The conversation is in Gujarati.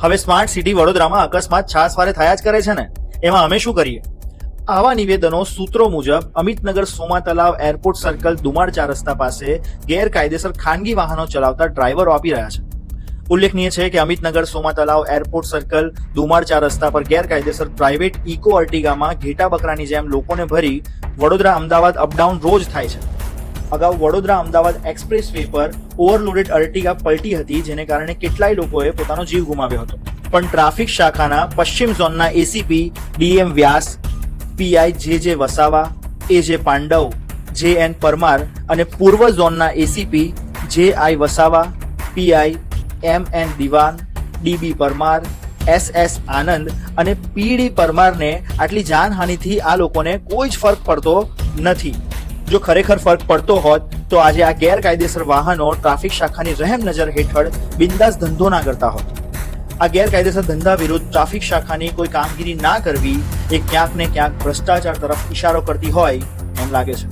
હવે સ્માર્ટ સિટી વડોદરામાં અકસ્માત છાસવારે થયા જ કરે છે ને? એમાં અમે શું કરીએ? આવા નિવેદનો સૂત્રો મુજબ અમિતનગર સોમા તલાવ એરપોર્ટ સર્કલ દુમાળ ચાર રસ્તા પાસે ગેરકાયદેસર ખાનગી વાહનો ચલાવતા ડ્રાઈવરો આપી રહ્યા છે. ઉલ્લેખનીય છે કે અમિતનગર સોમા તલાવ એરપોર્ટ સર્કલ દુમાળ ચાર રસ્તા પર ગેરકાયદેસર પ્રાઇવેટ ઇકો અર્ટિગામાં ઘેટા બકરાની જેમ લોકોને ભરી વડોદરા અમદાવાદ અપડાઉન રોજ થાય છે. અગાઉ વડોદરા અમદાવાદ એક્સપ્રેસ વે પર ઓવરલોડેડ અર્ટિગા પલટી હતી, જેને કારણે કેટલાય લોકોએ પોતાનો જીવ ગુમાવ્યો હતો. પણ ટ્રાફિક શાખાના પશ્ચિમ ઝોનના એસીપી ડીએમ વ્યાસ પીઆઈ જે જે વસાવા એ જે પાંડવ જે એન પરમાર અને પૂર્વ ઝોનના ACP J I Vasava PI M N Diwan DB Parmar S S Anand અને પીડી પરમારને આટલી જાનહાનિથી આ લોકોને કોઈ જ ફરક પડતો નથી. જો ખરેખર ફરક પડતો હોત, તો આજે આ ગેરકાયદેસર વાહનો ટ્રાફિક શાખાની રહેમ નજર હેઠળ બિંદાસ ધંધો ના કરતા હોત. આ ગેરકાયદેસર ધંધા વિરુદ્ધ ટ્રાફિક શાખાની કોઈ કામગીરી ના કરવી એ ક્યાંક ને ક્યાંક ભ્રષ્ટાચાર તરફ ઇશારો કરતી હોય એમ લાગે છે.